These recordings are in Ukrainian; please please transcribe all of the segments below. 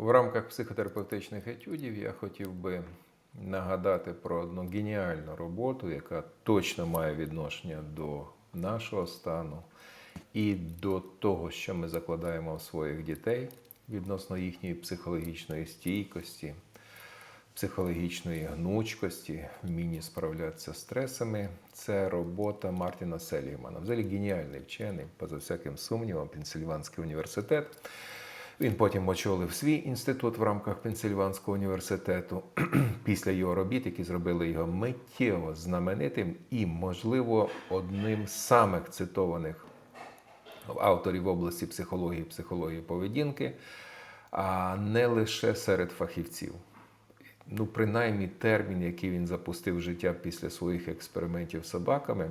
В рамках психотерапевтичних етюдів я хотів би нагадати про одну геніальну роботу, яка точно має відношення до нашого стану і до того, що ми закладаємо в своїх дітей відносно їхньої психологічної стійкості, психологічної гнучкості, вмінні справлятися з стресами. Це робота Мартіна Селігмана. Взагалі геніальний вчений, поза всяким сумнівом, Пенсильванський університет. Він потім очолив свій інститут в рамках Пенсильванського університету після його робіт, які зробили його миттєво знаменитим і, можливо, одним з самих цитованих авторів області психології, психології поведінки, а не лише серед фахівців. Ну, принаймні, термін, який він запустив в життя після своїх експериментів з собаками,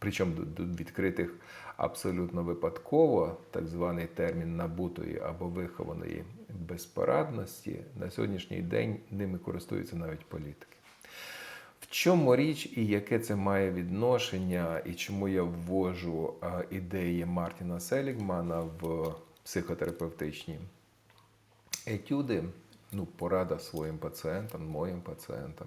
причому відкритих абсолютно випадково, так званий термін набутої або вихованої безпорадності, на сьогоднішній день ними користуються навіть політики. В чому річ і яке це має відношення, і чому я ввожу ідеї Мартіна Селігмана в психотерапевтичні етюди, ну, порада своїм пацієнтам, моїм пацієнтам.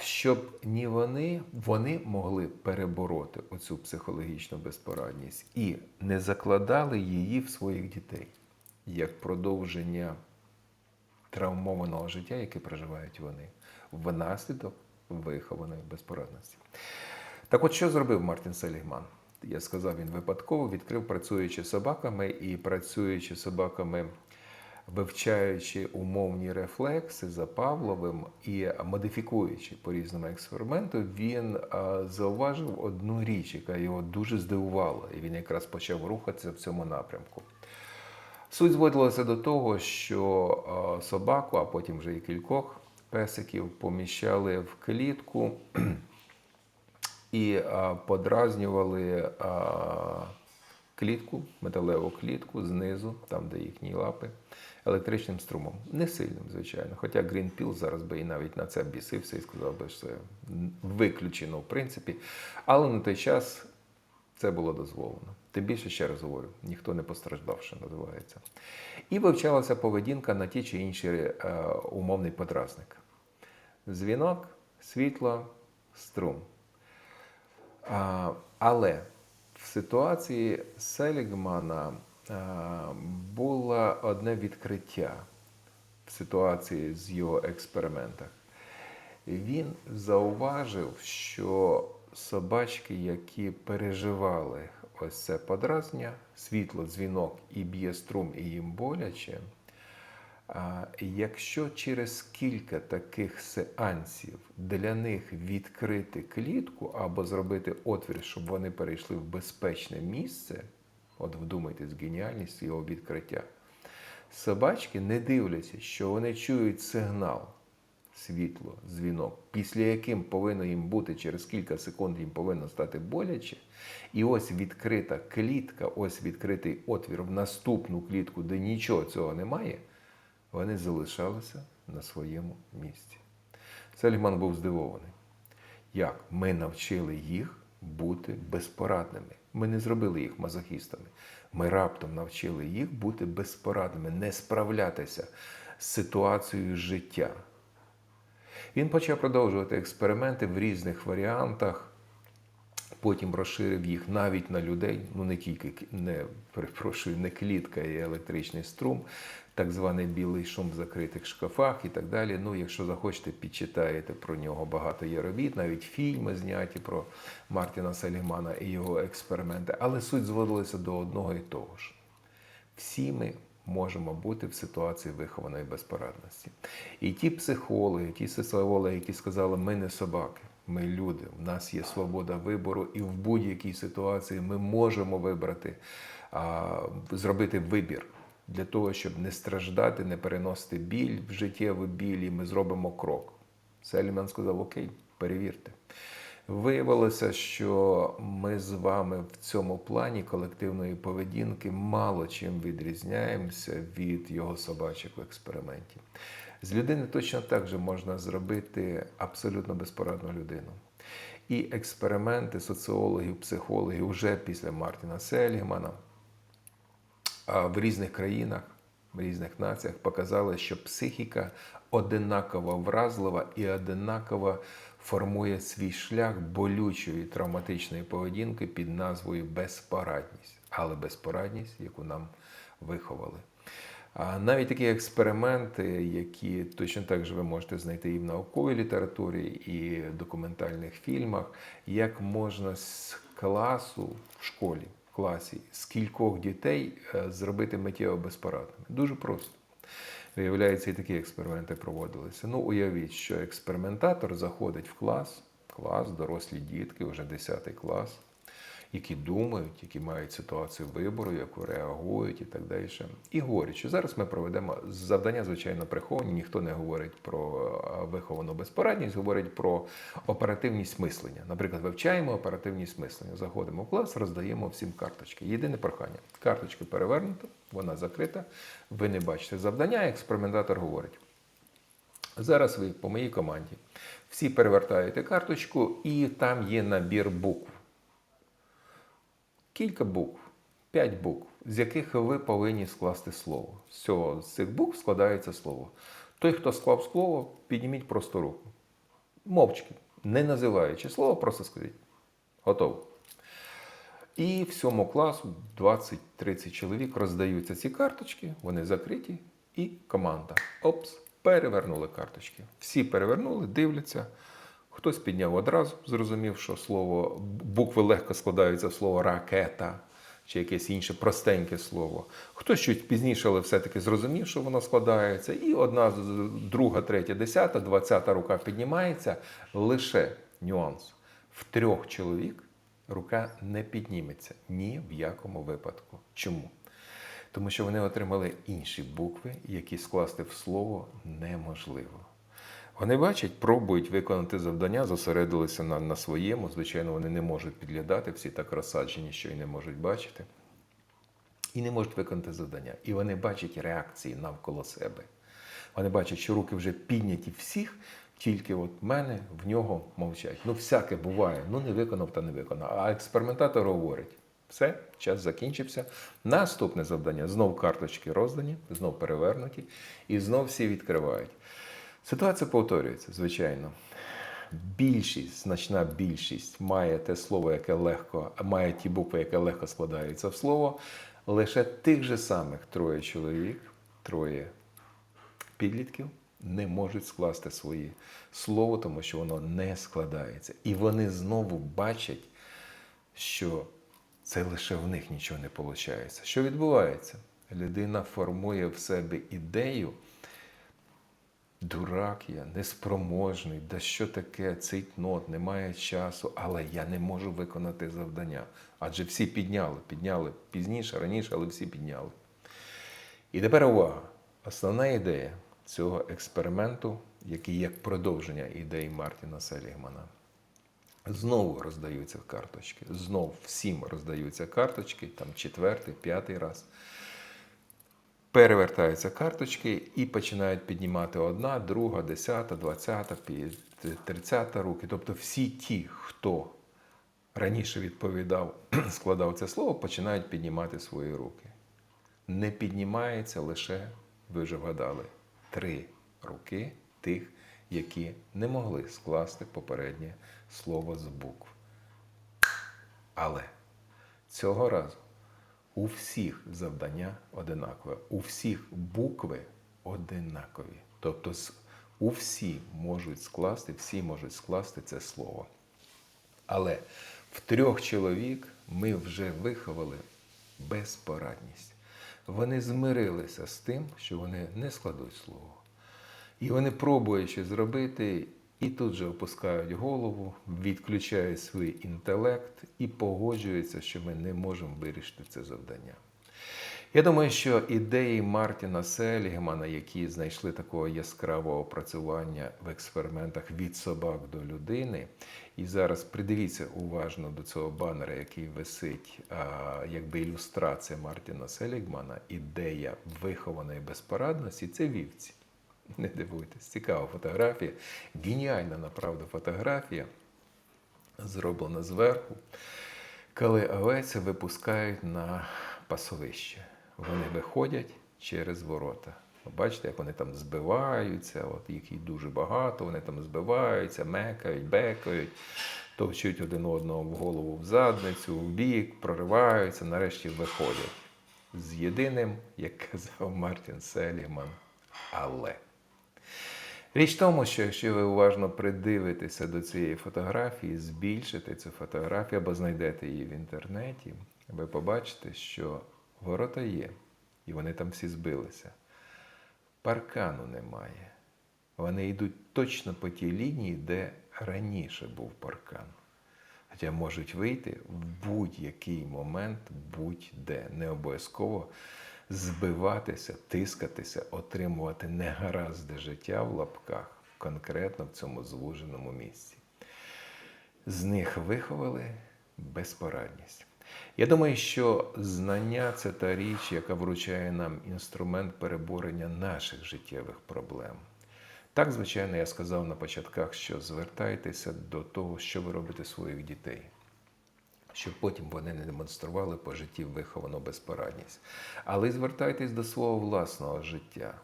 Щоб ні вони, вони могли перебороти оцю психологічну безпорадність і не закладали її в своїх дітей як продовження травмованого життя, яке проживають вони, внаслідок вихованої безпорадності. Так от що зробив Мартін Селігман? Я сказав, він випадково відкрив, працюючи собаками і працюючи собаками, вивчаючи умовні рефлекси за Павловим і модифікуючи по різному експерименту, він зауважив одну річ, яка його дуже здивувала, і він якраз почав рухатися в цьому напрямку. Суть зводилася до того, що е, собаку, а потім вже і кількох песиків поміщали в клітку і е, подразнювали е, клітку, металеву клітку знизу, там, де їхні лапи, електричним струмом. Не сильним, звичайно. Хоча Грінпіл зараз би і навіть на це бісився і сказав би, що це виключено в принципі. Але на той час це було дозволено. Тим більше, ще раз говорю, ніхто не постраждав, що називається. І вивчалася поведінка на ті чи інші е, умовний подразник. Дзвінок, світло, струм. А, але ситуації Селігмана було одне відкриття в ситуації з його експериментах. Він зауважив, що собачки, які переживали ось це подразнення, світло, дзвінок і б'є струм, і їм боляче. Якщо через кілька таких сеансів для них відкрити клітку або зробити отвір, щоб вони перейшли в безпечне місце, от вдумайтесь, геніальність його відкриття, собачки не дивляться, що вони чують сигнал, світло, дзвінок, після яким повинно їм бути через кілька секунд їм повинно стати боляче. І ось відкрита клітка, ось відкритий отвір в наступну клітку, де нічого цього немає, вони залишалися на своєму місці. Сельман був здивований. Як ми навчили їх бути безпорадними? Ми не зробили їх мазохістами. Ми раптом навчили їх бути безпорадними, не справлятися з ситуацією життя. Він почав продовжувати експерименти в різних варіантах. Потім розширив їх навіть на людей, ну не тільки не перепрошую, не клітка і електричний струм, так званий білий шум в закритих шкафах і так далі. Ну, якщо захочете, підчитаєте про нього багато є робіт, навіть фільми зняті про Мартіна Салімана і його експерименти. Але суть зводилася до одного і того ж. Всі ми можемо бути в ситуації вихованої безпорадності. І ті психологи, ті соціологи, які сказали, ми не собаки, ми люди, в нас є свобода вибору, і в будь-якій ситуації ми можемо вибрати, а, зробити вибір для того, щоб не страждати, не переносити біль в життєвий біль, і ми зробимо крок. Селіман сказав: Окей, перевірте. Виявилося, що ми з вами в цьому плані колективної поведінки мало чим відрізняємося від його собачок в експерименті. З людини точно так же можна зробити абсолютно безпорадну людину. І експерименти соціологів, психологів вже після Мартіна Селігмана в різних країнах в різних націях показали, що психіка одинаково вразлива і одинаково формує свій шлях болючої травматичної поведінки під назвою безпорадність, але безпорадність, яку нам виховали. Навіть такі експерименти, які точно так же ви можете знайти і в науковій літературі, і в документальних фільмах, як можна з класу в школі, класі, з кількох дітей е, зробити миттєво безпорадними. Дуже просто. Виявляється, і такі експерименти проводилися. Ну, уявіть, що експериментатор заходить в клас, клас, дорослі дітки, вже 10 клас, які думають, які мають ситуацію вибору, яку реагують і так далі. І що зараз ми проведемо завдання, звичайно, приховані. Ніхто не говорить про е, виховану безпорадність, говорить про оперативність мислення. Наприклад, вивчаємо оперативність мислення. Заходимо в клас, роздаємо всім карточки. Єдине прохання: карточки перевернуто, вона закрита. Ви не бачите завдання. Експериментатор говорить. Зараз ви по моїй команді всі перевертаєте карточку, і там є набір букв. Кілька букв, п'ять букв, з яких ви повинні скласти слово. З з цих букв складається слово. Той, хто склав слово, підніміть просто руку. Мовчки, не називаючи слово, просто скажіть. Готово. І всьому класу 20-30 чоловік роздаються ці карточки, вони закриті, і команда. Опс, перевернули карточки. Всі перевернули, дивляться. Хтось підняв одразу, зрозумів, що слово букви легко складаються в слово ракета чи якесь інше простеньке слово. Хтось чуть пізніше, але все-таки зрозумів, що воно складається. І одна, друга, третя, десята, двадцята рука піднімається. Лише нюанс. В трьох чоловік рука не підніметься ні в якому випадку. Чому? Тому що вони отримали інші букви, які скласти в слово неможливо. Вони бачать, пробують виконати завдання, зосередилися на, на своєму. Звичайно, вони не можуть підглядати, всі так розсаджені, що і не можуть бачити. І не можуть виконати завдання. І вони бачать реакції навколо себе. Вони бачать, що руки вже підняті всіх, тільки от мене в нього мовчать. Ну, всяке буває. Ну, не виконав та не виконав. А експериментатор говорить: все, час закінчився. Наступне завдання знов карточки роздані, знов перевернуті, і знов всі відкривають. Ситуація повторюється, звичайно. Більшість, значна більшість має те слово, яке легко, має ті букви, яке легко складаються в слово. Лише тих же самих троє чоловік, троє підлітків не можуть скласти своє слово, тому що воно не складається. І вони знову бачать, що це лише в них нічого не виходить. Що відбувається? Людина формує в себе ідею. Дурак я, неспроможний, да що таке, цейтнот, немає часу, але я не можу виконати завдання. Адже всі підняли, підняли пізніше, раніше, але всі підняли. І тепер увага. Основна ідея цього експерименту, який як продовження ідеї Мартіна Селігмана. Знову роздаються карточки. Знов всім роздаються карточки, там четвертий, п'ятий раз. Перевертаються карточки і починають піднімати одна, друга, десята, двадцята, тридцята руки. Тобто всі ті, хто раніше відповідав, складав це слово, починають піднімати свої руки. Не піднімається лише, ви вже вгадали, три руки тих, які не могли скласти попереднє слово з букв. Але цього разу у всіх завдання одинакове, у всіх букви одинакові. Тобто у всі можуть скласти, всі можуть скласти це слово. Але в трьох чоловік ми вже виховали безпорадність. Вони змирилися з тим, що вони не складуть слово. І вони пробують щось зробити, і тут же опускають голову, відключають свій інтелект і погоджуються, що ми не можемо вирішити це завдання. Я думаю, що ідеї Мартіна Селігмана, які знайшли такого яскравого опрацювання в експериментах від собак до людини, і зараз придивіться уважно до цього банера, який висить, а, якби ілюстрація Мартіна Селігмана, ідея вихованої безпорадності це вівці. Не дивуйтесь, цікава фотографія, геніальна направду фотографія, зроблена зверху, коли овець випускають на пасовище. Вони виходять через ворота. Бачите, як вони там збиваються, от їх і дуже багато, вони там збиваються, мекають, бекають, товчуть один одного в голову в задницю, в бік, прориваються, нарешті виходять. З єдиним, як казав Мартін Селіман, але. Річ в тому, що якщо ви уважно придивитеся до цієї фотографії, збільшите цю фотографію або знайдете її в інтернеті, ви побачите, що ворота є, і вони там всі збилися. Паркану немає. Вони йдуть точно по тій лінії, де раніше був паркан. Хоча можуть вийти в будь-який момент, будь-де. Не обов'язково збиватися, тискатися, отримувати негаразди життя в лапках, конкретно в цьому звуженому місці. З них виховали безпорадність. Я думаю, що знання це та річ, яка вручає нам інструмент переборення наших життєвих проблем. Так, звичайно, я сказав на початках, що звертайтеся до того, що ви робите своїх дітей, щоб потім вони не демонстрували по житті виховану безпорадність. Але звертайтесь до свого власного життя.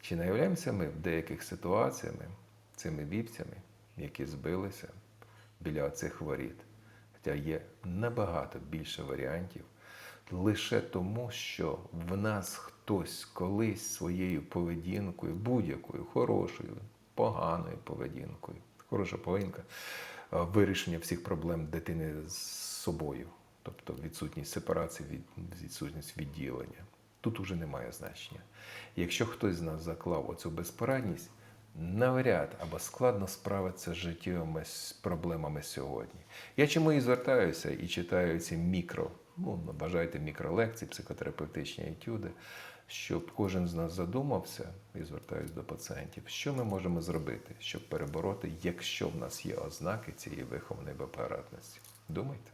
Чи не являємося ми в деяких ситуаціями цими вівцями, які збилися біля цих воріт? Хоча є набагато більше варіантів, лише тому, що в нас хтось колись своєю поведінкою, будь-якою хорошою, поганою поведінкою, хороша поведінка, вирішення всіх проблем дитини з собою, тобто відсутність сепарації, від- відсутність відділення. Тут уже немає значення. Якщо хтось з нас заклав оцю безпорадність, навряд або складно справитися з життєвими проблемами сьогодні. Я чому і звертаюся і читаю ці мікро, ну, бажайте мікролекції, психотерапевтичні етюди, щоб кожен з нас задумався і звертаюся до пацієнтів, що ми можемо зробити, щоб перебороти, якщо в нас є ознаки цієї вихованої безпорадності. Думайте.